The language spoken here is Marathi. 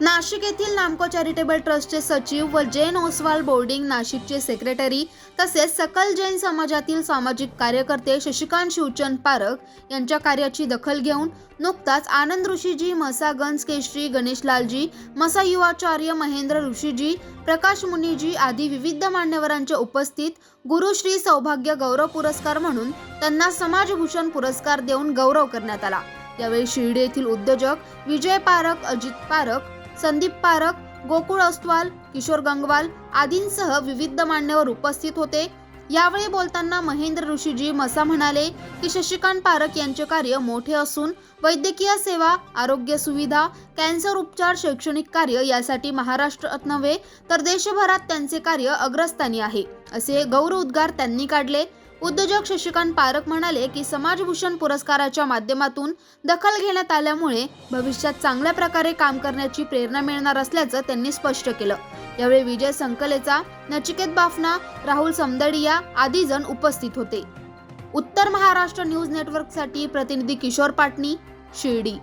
नाशिक येथील नामको चॅरिटेबल ट्रस्टचे सचिव व जैन ओसवाल बोर्डिंग नाशिकचे सेक्रेटरी तसेच सकल जैन समाजातील सामाजिक कार्यकर्ते शशिकांत शिवचंद पारख यांच्या कार्याची दखल घेऊन नुकताच आनंद ऋषीजी मसा गंज केशरी गणेशलालजी मसा युवाचार्य महेंद्र ऋषीजी प्रकाश मुनीजी आदी विविध मान्यवरांच्या उपस्थित गुरुश्री सौभाग्य गौरव पुरस्कार म्हणून त्यांना समाजभूषण पुरस्कार देऊन गौरव करण्यात आला. यावेळी शिर्डी येथील उद्योजक विजय पारख अजित पारख संदीप पारख गोकुळ अस्वाल किशोर गंगवाल आदींसह विविध मान्यवर उपस्थित होते. यावेळी बोलताना महेंद्र ऋषीजी मसा म्हणाले की शशिकांत पारख यांचे कार्य मोठे असून वैद्यकीय सेवा आरोग्य सुविधा कॅन्सर उपचार शैक्षणिक कार्य यासाठी महाराष्ट्रात नव्हे तर देशभरात त्यांचे कार्य अग्रस्थानी आहे असे गौरव उद्गार त्यांनी काढले. उद्योजक शशिकांत पारख म्हणाले की समाजभूषण पुरस्काराच्या माध्यमातून दखल घेण्यात आल्यामुळे भविष्यात चांगल्या प्रकारे काम करण्याची प्रेरणा मिळणार असल्याचं त्यांनी स्पष्ट केलं. यावेळी विजय संकलेचा नचिकेत बाफना राहुल समदडिया आदी जण उपस्थित होते. उत्तर महाराष्ट्र न्यूज नेटवर्कसाठी प्रतिनिधी किशोर पाटणी शिर्डी.